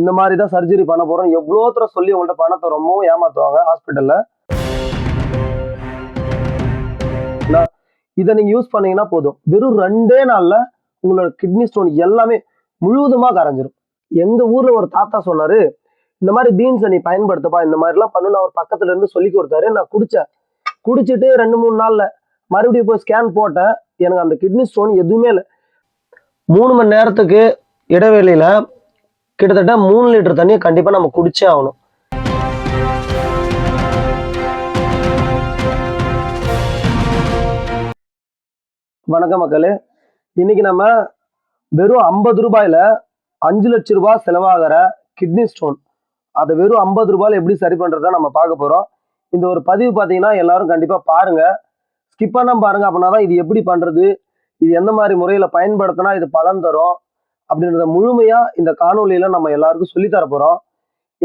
இந்த மாதிரி தான் சர்ஜரி பண்ண போறோம். எவ்வளோ தூர சொல்லி உங்கள்ட்ட பணத்தை ரொம்பவும் ஏமாத்துவாங்க ஹாஸ்பிட்டல்ல இதை நீங்க யூஸ் பண்ணீங்கன்னா போதும். வெறும் ரெண்டே நாள்ல உங்களோட கிட்னி ஸ்டோன் எல்லாமே முழுவதுமா கரைஞ்சிரும். எங்க ஊர்ல ஒரு தாத்தா சொன்னாரு இந்த மாதிரி பீன்ஸை நீ பயன்படுத்தப்பா இந்த மாதிரிலாம் பண்ணு அவர் பக்கத்துல இருந்து சொல்லி கொடுத்தாரு. நான் குடிச்சேன். குடிச்சிட்டு ரெண்டு மூணு நாள்ல மறுபடியும் போய் ஸ்கேன் போட்டேன். எனக்கு அந்த கிட்னி ஸ்டோன் எதுவுமே இல்லை. மூணு மணி நேரத்துக்கு இடைவெளியில கிட்டத்தட்ட மூணு லிட்டர் தண்ணியை கண்டிப்பாக நம்ம குடிச்சே ஆகணும். வணக்கம் மக்களே. இன்னைக்கு நம்ம வெறும் ஐம்பது ரூபாயில அஞ்சு லட்ச ரூபாய் செலவாகிற கிட்னி ஸ்டோன் அதை வெறும் ஐம்பது ரூபாயில எப்படி சரி பண்ணுறத நம்ம பார்க்க போகிறோம் இந்த ஒரு பதிவு பார்த்தீங்கன்னா எல்லாரும் கண்டிப்பாக பாருங்கள் ஸ்கிப் பண்ண பாருங்கள் அப்படின்னா தான் இது எப்படி பண்ணுறது இது எந்த மாதிரி முறையில் பயன்படுத்தினா இது பலன் தரும்? அப்படின்றத முழுமையா இந்த காணொலியில நம்ம எல்லாருக்கும் சொல்லித்தர போகிறோம்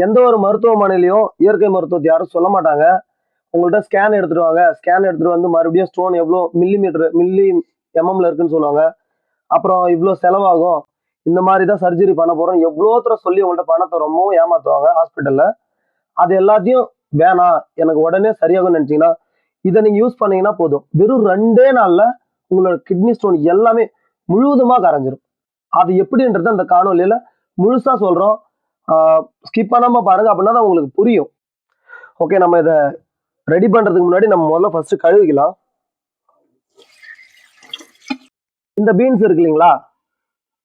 எந்த ஒரு மருத்துவமனையிலையும் இயற்கை மருத்துவத்தை யாரும் சொல்ல மாட்டாங்க. உங்கள்கிட்ட ஸ்கேன் எடுத்துகிட்டு வாங்க. ஸ்கேன் எடுத்துட்டு வந்து மறுபடியும் ஸ்டோன் எவ்வளோ மில்லி மீட்டர் மில்லி எம்எம்ல இருக்குன்னு சொல்லுவாங்க. அப்புறம் இவ்வளோ செலவாகும். இந்த மாதிரி தான் சர்ஜரி பண்ண போறோம் எவ்வளோ தூரம் சொல்லி உங்கள்கிட்ட பணத்தை ரொம்பவும் ஏமாத்துவாங்க ஹாஸ்பிட்டல்ல அது எல்லாத்தையும் வேணாம். எனக்கு உடனே சரியாகும்னு நினைச்சீங்கன்னா இதை நீங்க யூஸ் பண்ணீங்கன்னா போதும். வெறும் ரெண்டே நாள்ல உங்களோட கிட்னி ஸ்டோன் எல்லாமே முழுவதுமா கரைஞ்சிரும். அது எப்படின்றத அந்த காணொலியில முழுசா சொல்றோம். ஸ்கிப் பண்ணாம பாருங்க அப்படின்னா தான் உங்களுக்கு புரியும். ஓகே நம்ம இதை ரெடி பண்றதுக்கு முன்னாடி நம்ம முதல்ல ஃபர்ஸ்ட் கழுவிக்கலாம். இந்த பீன்ஸ் இருக்கு இல்லைங்களா?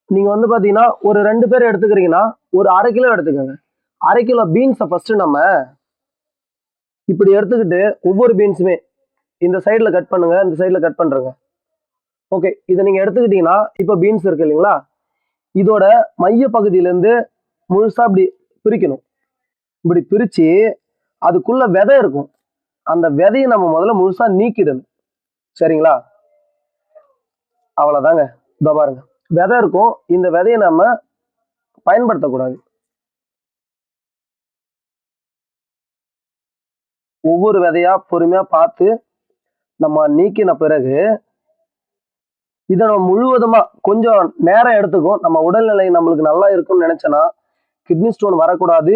நீங்க வந்து பாத்தீங்கன்னா ஒரு ரெண்டு பேர் எடுத்துக்கிறீங்கன்னா ஒரு அரை கிலோ எடுத்துக்கோங்க. அரை கிலோ பீன்ஸை ஃபர்ஸ்ட் நம்ம இப்படி எடுத்துக்கிட்டு ஒவ்வொரு பீன்ஸுமே இந்த சைடில் கட் பண்ணுங்க இந்த சைடில் கட் பண்ணுறங்க ஓகே இதை நீங்கள் எடுத்துக்கிட்டீங்கன்னா இப்போ பீன்ஸ் இருக்கு இல்லைங்களா? இதோட மைய பகுதியிலேருந்து முழுசா இப்படி பிரிக்கணும். இப்படி பிரிச்சு அதுக்குள்ள விதை இருக்கும். அந்த விதையை நம்ம முதல்ல முழுசா நீக்கிடணும். சரிங்களா? அவ்வளோதாங்க இதோ பாருங்க. விதை இருக்கும். இந்த விதையை நம்ம பயன்படுத்தக்கூடாது. ஒவ்வொரு விதையா பொறுமையா பார்த்து நம்ம நீக்கின பிறகு இதை நம்ம முழுவதுமாக கொஞ்சம் நேரம் எடுத்துக்கும். நம்ம உடல்நிலை நம்மளுக்கு நல்லா இருக்கும்னு நினச்சோன்னா கிட்னி ஸ்டோன் வரக்கூடாது.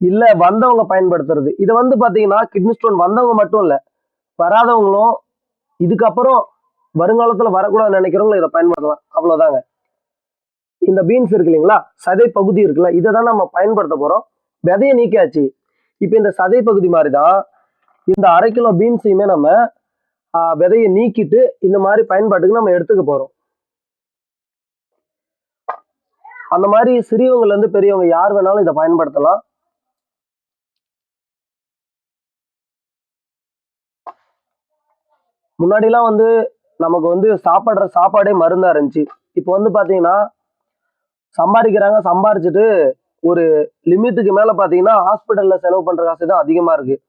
இல்லை வந்தவங்க பயன்படுத்துறது. இதை வந்து பார்த்தீங்கன்னா கிட்னி ஸ்டோன் வந்தவங்க மட்டும் இல்லை வராதவங்களும் இதுக்கப்புறம் வருங்காலத்தில் வரக்கூடாதுன்னு நினைக்கிறவங்களும் இதை பயன்படுத்தலாம். அவ்வளோதாங்க இந்த பீன்ஸ் இருக்கு இல்லைங்களா? சதை பகுதி இருக்குல்ல இதை தான் நம்ம பயன்படுத்த போகிறோம் விதையை நீக்கியாச்சு. இப்போ இந்த சதை பகுதி மாதிரி தான் இந்த அரை கிலோ பீன்ஸையுமே நம்ம விதையை நீக்கிட்டு இந்த மாதிரி பயன்பாட்டுக்கு நம்ம எடுத்துக்க போகிறோம் அந்த மாதிரி சிறியவங்கள்லேருந்து பெரியவங்க யார் வேணாலும் இதை பயன்படுத்தலாம். முன்னாடிலாம் வந்து நமக்கு வந்து சாப்பிட்ற சாப்பாடே மருந்தாக இருந்துச்சு. இப்போ வந்து பார்த்தீங்கன்னா சம்பாதிக்கிறாங்க சம்பாரிச்சுட்டு ஒரு லிமிட்டுக்கு மேலே பார்த்தீங்கன்னா ஹாஸ்பிட்டலில் செலவு பண்ணுற காசு தான் அதிகமாக இருக்குது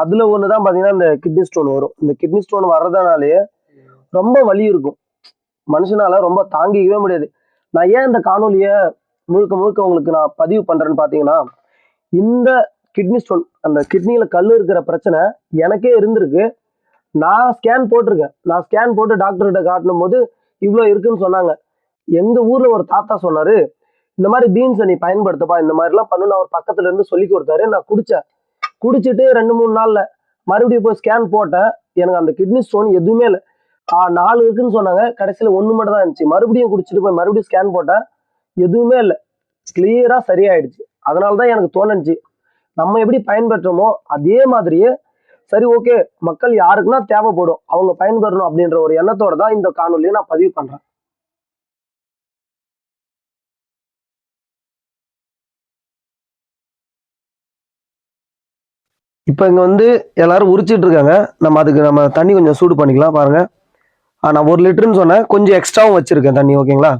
அதுல ஒண்ணுதான் பாத்தீங்கன்னா இந்த கிட்னி ஸ்டோன் வரும். இந்த கிட்னி ஸ்டோன் வர்றதுனாலேயே ரொம்ப வலி இருக்கும். மனுஷனால ரொம்ப தாங்கிக்கவே முடியாது. நான் ஏன் இந்த காணொலிய முழுக்க முழுக்க உங்களுக்கு நான் பதிவு பண்றேன்னு பாத்தீங்கன்னா இந்த கிட்னி ஸ்டோன் அந்த கிட்னியில் கல் இருக்கிற பிரச்சனை எனக்கே இருந்திருக்கு. நான் ஸ்கேன் போட்டிருக்கேன். நான் ஸ்கேன் போட்டு டாக்டர்கிட்ட காட்டணும் போது இவ்வளோ இருக்குன்னு சொன்னாங்க. எங்க ஊர்ல ஒரு தாத்தா சொன்னாரு இந்த மாதிரி பீன்ஸை நீ பயன்படுத்தப்பா இந்த மாதிரிலாம் பண்ணு நான் அவர் பக்கத்துல இருந்து சொல்லி கொடுத்தாரு. நான் குடிச்சேன். குடிச்சிட்டு ரெண்டு மூணு நாளில் மறுபடியும் போய் ஸ்கேன் போட்டேன். எனக்கு அந்த கிட்னி ஸ்டோன் எதுவுமே இல்லை. நாலு இருக்குன்னு சொன்னாங்க. கடைசியில் ஒன்று மட்டும் தான் இருந்துச்சு. மறுபடியும் குடிச்சிட்டு போய் மறுபடியும் ஸ்கேன் போட்டேன். எதுவுமே இல்லை. கிளியராக சரியாயிடுச்சு. அதனால தான் எனக்கு தோணுச்சு. நம்ம எப்படி பயன்பெற்றோமோ அதே மாதிரியே சரி ஓகே மக்கள் யாருக்குன்னா தேவைப்படும். அவங்க பயன்பெறணும் அப்படின்ற ஒரு எண்ணத்தோட தான் இந்த காணொலியை நான் பதிவு பண்ணுறேன் இப்போ இங்கே வந்து எல்லாரும் உரிச்சிட்டு இருக்காங்க. நம்ம அதுக்கு நம்ம தண்ணி கொஞ்சம் சூடு பண்ணிக்கலாம் பாருங்கள் ஆ, நான் ஒரு லிட்டருன்னு சொன்னேன். கொஞ்சம் எக்ஸ்ட்ராவும் வச்சுருக்கேன் தண்ணி ஓகேங்களா?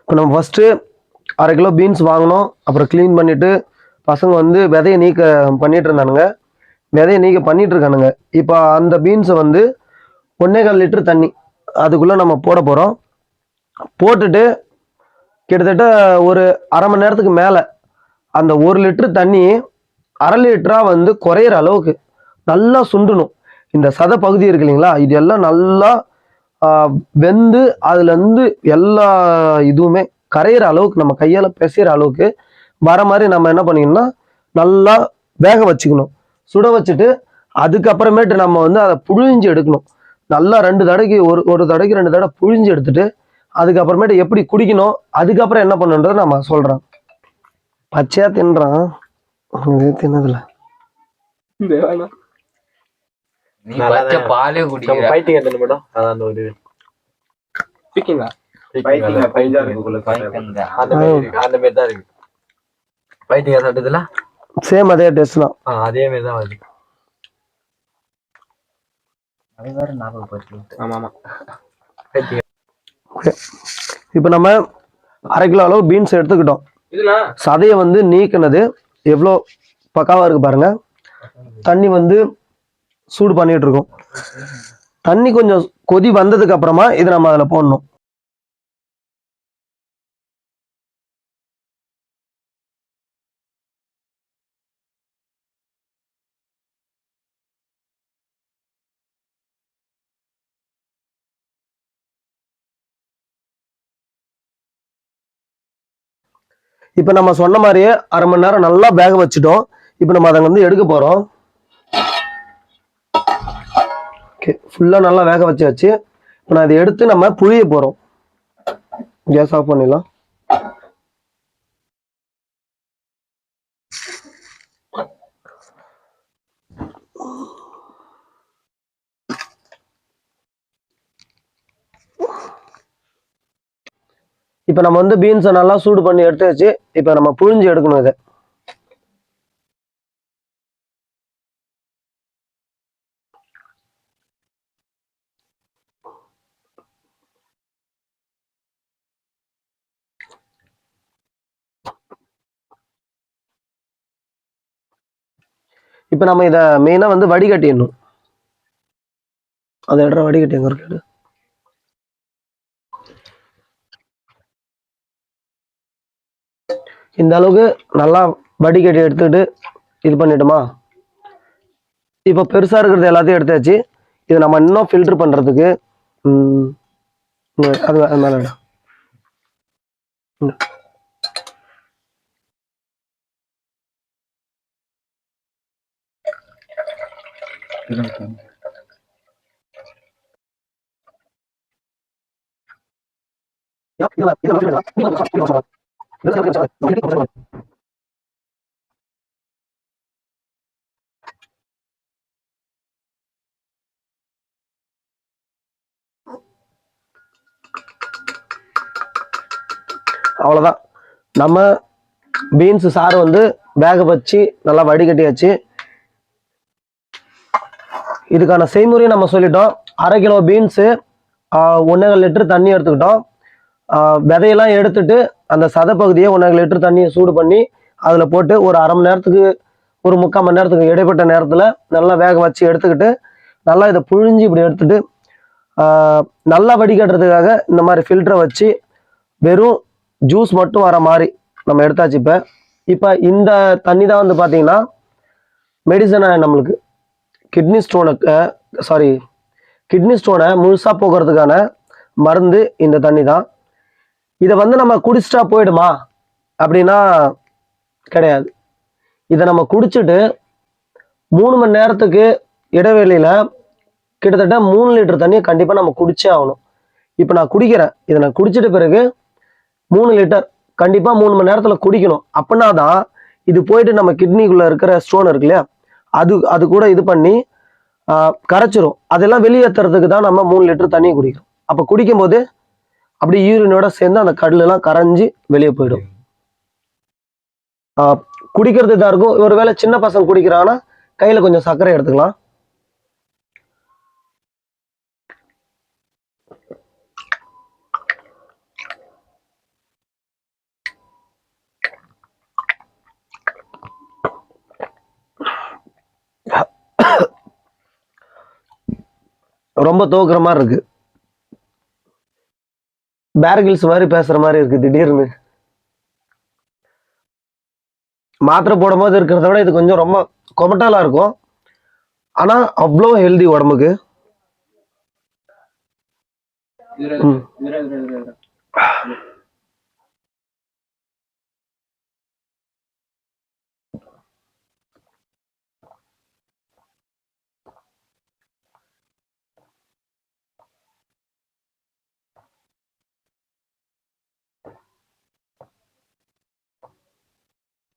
இப்போ நம்ம ஃபஸ்ட்டு அரை கிலோ பீன்ஸ் வாங்கினோம் அப்புறம் க்ளீன் பண்ணிவிட்டு பசங்க வந்து விதையை நீக்க பண்ணிகிட்டு இருந்தானுங்க. விதையை நீக்க பண்ணிட்டு இருக்கானுங்க. இப்போ அந்த பீன்ஸை வந்து ஒன்னே கால் லிட்டர் தண்ணி அதுக்குள்ளே நம்ம போட போகிறோம் போட்டுட்டு கிட்டத்தட்ட ஒரு அரை மணி நேரத்துக்கு மேலே அந்த ஒரு லிட்டரு தண்ணி அரை லிட்டராக வந்து குறையிற அளவுக்கு நல்லா சுண்டணும். இந்த சத பகுதி இருக்கு இல்லைங்களா? இது எல்லாம் நல்லா வெந்து அதுலேருந்து எல்லா இதுவுமே கரையிற அளவுக்கு நம்ம கையால் பிசைற அளவுக்கு வர மாதிரி நம்ம என்ன பண்ணிக்கணும்னா நல்லா வேக வச்சுக்கணும். சுட வச்சுட்டு அதுக்கப்புறமேட்டு நம்ம வந்து அதை புழிஞ்சு எடுக்கணும். நல்லா ரெண்டு தடவைக்கு ஒரு ஒரு தடவைக்கு ரெண்டு தடவை புழிஞ்சு எடுத்துட்டு அதுக்கப்புறமேட்டு எப்படி குடிக்கணும் அதுக்கப்புறம் என்ன பண்ணுன்றதை நம்ம சொல்றேன் பச்சையா தின்றான். இது தின்னதுல நீ பச்சை பாலே குடிக்கிற. ஃபைட்டிங் எத்தனை மேடம் அதான் ஒரு சிக்கிங்களா ஃபைட்டிங் பைஞ்சா இருக்கு பைத்தியம் தான். அந்த மாதிரி இருக்கு அந்த மாதிரி தான் இருக்கு. ஃபைட்டிங் சாப்பிட்டதுல சேம் அதே டேஸ்ட் தான். அதே மாதிரி தான் வருது. அது வேற ஞாபகப்படுத்தி ஆமா ஆமா ஃபைட்டிங் இப்போ நம்ம அரை கிலோ அளவு பீன்ஸ் எடுத்துக்கிட்டோம். இதுனா சதையை வந்து நீக்கினது எவ்வளோ பக்காவா இருக்கு பாருங்க. தண்ணி வந்து சூடு பண்ணிட்டு இருக்கோம். தண்ணி கொஞ்சம் கொதி வந்ததுக்கு அப்புறமா இதை நம்ம அதில் போடணும். இப்போ நம்ம சொன்ன மாதிரியே அரை மணி நேரம் நல்லா வேக வச்சுட்டோம். இப்போ நம்ம அதை வந்து எடுக்க போகிறோம் ஓகே ஃபுல்லாக நல்லா வேக வச்சாச்சு. இப்போ நான் இதை எடுத்து நம்ம புழிய போகிறோம் கேஸ் ஆஃப் பண்ணிடலாம். இப்போ நம்ம வந்து பீன்ஸை நல்லா சூடு பண்ணி எடுத்து வச்சு இப்போ நம்ம புழிஞ்சு எடுக்கணும் இதை. இப்போ நம்ம இதை மெயினாக வந்து வடிகட்டிடணும். அதை இடற வடிகட்டி எங்க இருக்கு? இந்த அளவுக்கு நல்லா வடிகட்டி எடுத்துக்கிட்டு இது பண்ணிட்டோமா இப்போ பெருசாக இருக்கிறது எல்லாத்தையும் எடுத்தாச்சு இது நம்ம இன்னும் ஃபில்டர் பண்ணுறதுக்கு அது அது மேலே எடு. ம். அவ்வளோதான் நம்ம பீன்ஸ் சாறு வந்து வேக வச்சு நல்லா வடிகட்டியாச்சு. இதுக்கான செய்முறையை நம்ம சொல்லிட்டோம். அரை கிலோ பீன்ஸு ஒன்றே லிட்டர் தண்ணி எடுத்துக்கிட்டோம். விதையெல்லாம் எடுத்துட்டு அந்த சதை பகுதியை ஒன்றரை லிட்டர் தண்ணியை சூடு பண்ணி அதில் போட்டு ஒரு அரை மணி நேரத்துக்கு ஒரு முக்கால் மணி நேரத்துக்கு இடைப்பட்ட நேரத்தில் நல்லா வேக வச்சு எடுத்துக்கிட்டு நல்லா இதை புழிஞ்சு இப்படி எடுத்துட்டு நல்லா வடிகட்டுறதுக்காக இந்த மாதிரி ஃபில்டரை வச்சு வெறும் ஜூஸ் மட்டும் வர மாதிரி நம்ம எடுத்தாச்சு இப்போ. இப்போ இந்த தண்ணி தான் வந்து பார்த்தீங்கன்னா மெடிசனை நம்மளுக்கு கிட்னி ஸ்டோனுக்கு சாரி கிட்னி ஸ்டோனை முழுசாக போக்குறதுக்கான மருந்து இந்த தண்ணி தான். இதை வந்து நம்ம குடிச்சிட்டா போயிடுமா? அப்படின்னா கிடையாது. இதை நம்ம குடிச்சிட்டு மூணு மணி நேரத்துக்கு இடைவெளியில் கிட்டத்தட்ட மூணு லிட்டர் தண்ணியை கண்டிப்பாக நம்ம குடிச்சே ஆகணும். இப்போ நான் குடிக்கிறேன். இதை நான் குடிச்சிட்ட பிறகு மூணு லிட்டர் கண்டிப்பாக மூணு மணி நேரத்தில் குடிக்கணும். அப்படின்னா தான் இது போயிட்டு நம்ம கிட்னிக்குள்ளே இருக்கிற ஸ்டோன் இருக்கு இல்லையா? அது அது கூட இது பண்ணி கரைச்சிரும். அதெல்லாம் வெளியேற்றுறதுக்கு தான் நம்ம மூணு லிட்டர் தண்ணி குடிக்கிறோம். அப்போ குடிக்கும்போது அப்படியே யூரினோட சேர்ந்து அந்த கடலெல்லாம் கரைஞ்சி வெளியே போயிடும். ஆஹ், குடிக்கிறது இதாக இருக்கும். ஒருவேளை சின்ன பசங்க குடிக்கிறாங்கன்னா கையில் கொஞ்சம் சர்க்கரை எடுத்துக்கலாம். ரொம்ப துவக்கிற மாதிரி இருக்கு. பேர்கில்ஸ் மாதிரி பேசுற மாதிரி இருக்கு திடீர்னு. மாத்திரை போடும்போது இருக்கிறத விட இது கொஞ்சம் ரொம்ப கொமட்டாலா இருக்கும். ஆனா அவ்வளோ ஹெல்தி உடம்புக்கு. ம்.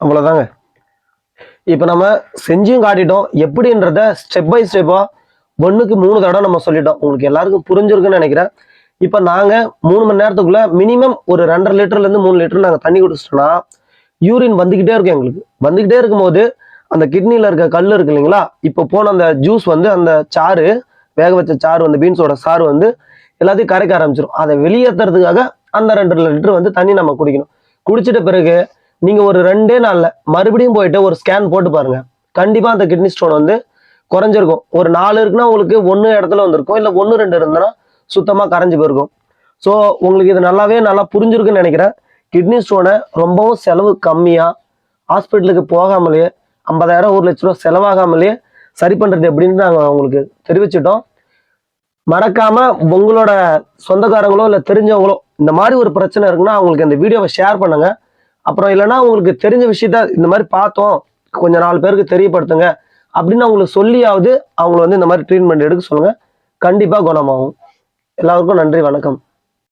அவ்வளோதாங்க இப்போ நம்ம செஞ்சும் காட்டிட்டோம். எப்படின்றத ஸ்டெப் பை ஸ்டெப்பாக ஒன்றுக்கு மூணு தடவை நம்ம சொல்லிட்டோம். உங்களுக்கு எல்லாருக்கும் புரிஞ்சிருக்குன்னு நினைக்கிறேன். இப்போ நாங்கள் மூணு மணி நேரத்துக்குள்ளே மினிமம் ஒரு ரெண்டரை லிட்டர்லேருந்து மூணு லிட்டர் நாங்கள் தண்ணி குடிச்சிட்டோம்னா யூரின் வந்துக்கிட்டே இருக்கும் எங்களுக்கு. வந்துக்கிட்டே இருக்கும்போது அந்த கிட்னியில் இருக்க கல் இருக்கு இல்லைங்களா? இப்போ போன அந்த ஜூஸ் வந்து அந்த சாறு வேக வச்ச சாறு வந்து பீன்ஸோட சாறு வந்து எல்லாத்தையும் கரைக்க ஆரம்பிச்சிடும் அதை வெளியேற்றுறதுக்காக அந்த ரெண்டு லிட்டர் வந்து தண்ணி நம்ம குடிக்கணும். குடிச்சிட்ட பிறகு நீங்கள் ஒரு ரெண்டே நாளில் மறுபடியும் போயிட்டு ஒரு ஸ்கேன் போட்டு பாருங்கள் கண்டிப்பாக அந்த கிட்னி ஸ்டோன் வந்து குறைஞ்சிருக்கும். ஒரு நாலு இருக்குன்னா உங்களுக்கு ஒன்று இடத்துல வந்திருக்கும். இல்லை ஒன்று ரெண்டு இருந்ததுன்னா சுத்தமாக கரைஞ்சி போயிருக்கும். ஸோ உங்களுக்கு இது நல்லாவே நல்லா புரிஞ்சிருக்குன்னு நினைக்கிறேன். கிட்னி ஸ்டோனை ரொம்பவும் செலவு கம்மியாக ஹாஸ்பிட்டலுக்கு போகாமலேயே ஐம்பதாயிரம் ஒரு லட்ச ரூபா செலவாகாமலேயே சரி பண்ணுறது எப்படின்னு நாங்கள் உங்களுக்கு தெரிவிச்சிட்டோம். மறக்காமல் உங்களோட சொந்தக்காரங்களோ இல்லை தெரிஞ்சவங்களோ இந்த மாதிரி ஒரு பிரச்சனை இருக்குன்னா அவங்களுக்கு இந்த வீடியோவை ஷேர் பண்ணுங்க. அப்புறம் இல்லைன்னா உங்களுக்கு தெரிஞ்ச விஷயத்த இந்த மாதிரி பார்த்தோம் கொஞ்சம் நாலு பேருக்கு தெரியப்படுத்துங்க அப்படின்னு அவங்களுக்கு சொல்லியாவது அவங்கள வந்து இந்த மாதிரி ட்ரீட்மெண்ட் எடுக்க சொல்லுங்கள் கண்டிப்பாக குணமாகும். எல்லாருக்கும் நன்றி வணக்கம்.